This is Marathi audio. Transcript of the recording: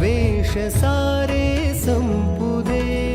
वेष सारे सम्पुदे